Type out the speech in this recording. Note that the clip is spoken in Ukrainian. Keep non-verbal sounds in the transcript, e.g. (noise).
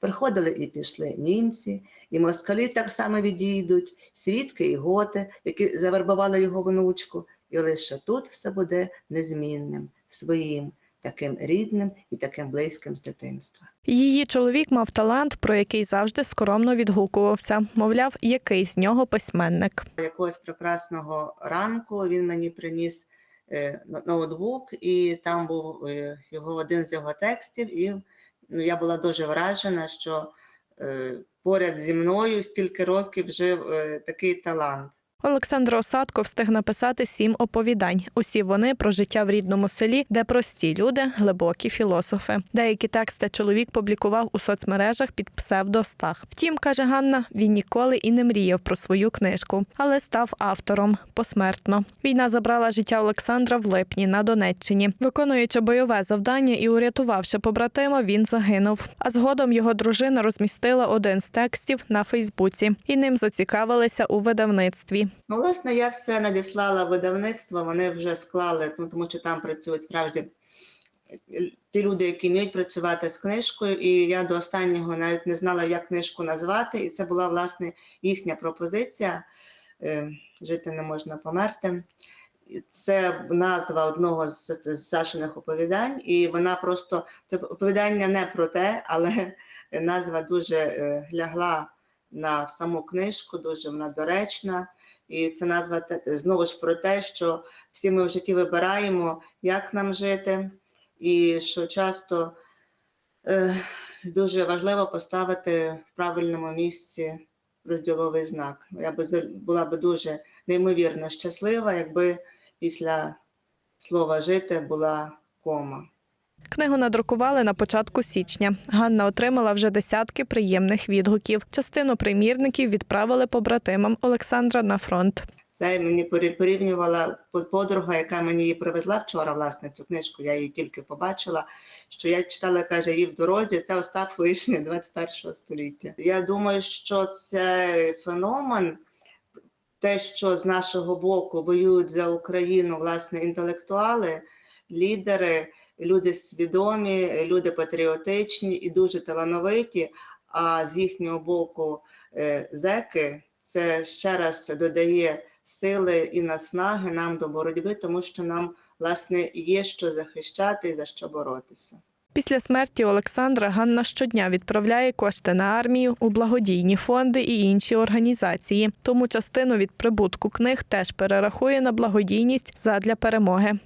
Приходили і пішли німці, і москалі так само відійдуть, свідки і готи, які завербували його внучку, і лише тут все буде незмінним, своїм, таким рідним і таким близьким з дитинства. Її чоловік мав талант, про який завжди скромно відгукувався. Мовляв, який з нього письменник. Якогось прекрасного ранку він мені приніс е, ноутбук, і там був е, його один з його текстів. І ну, я була дуже вражена, що е, поряд зі мною стільки років жив е, такий талант. Олександр Осадко встиг написати сім оповідань. Усі вони про життя в рідному селі, де прості люди, глибокі філософи. Деякі тексти чоловік публікував у соцмережах під псевдостах. Втім, каже Ганна, він ніколи і не мріяв про свою книжку, але став автором посмертно. Війна забрала життя Олександра в липні на Донеччині. Виконуючи бойове завдання і урятувавши побратима, він загинув. А згодом його дружина розмістила один з текстів на Фейсбуці, і ним зацікавилися у видавництві. Ну, власне, я все надіслала видавництво, вони вже склали, ну, тому що там працюють справді е, ті люди, які вміють працювати з книжкою, і я до останнього навіть не знала, як книжку назвати, і це була власне їхня пропозиція е, Жити не можна померти. Це назва одного з, з Сашиних оповідань, і вона просто це оповідання не про те, але (laughs) назва дуже е, лягла на саму книжку, дуже вона доречна. І це назва знову ж про те, що всі ми в житті вибираємо, як нам жити, і що часто е, дуже важливо поставити в правильному місці розділовий знак. Я би була би дуже неймовірно щаслива, якби після слова жити була кома. Книгу надрукували на початку січня. Ганна отримала вже десятки приємних відгуків. Частину примірників відправили побратимам Олександра на фронт. Це мені порі- порівнювала по- подруга, яка мені її привезла вчора, власне, цю книжку. Я її тільки побачила. Що я читала, каже, її в дорозі. Це Остап Вишня 21 століття. Я думаю, що цей феномен, те, що з нашого боку воюють за Україну, власне, інтелектуали, лідери, люди свідомі, люди патріотичні і дуже талановиті. А з їхнього боку е, зеки, це ще раз додає сили і наснаги нам до боротьби, тому що нам власне є що захищати і за що боротися. Після смерті Олександра Ганна щодня відправляє кошти на армію у благодійні фонди і інші організації. Тому частину від прибутку книг теж перерахує на благодійність задля перемоги.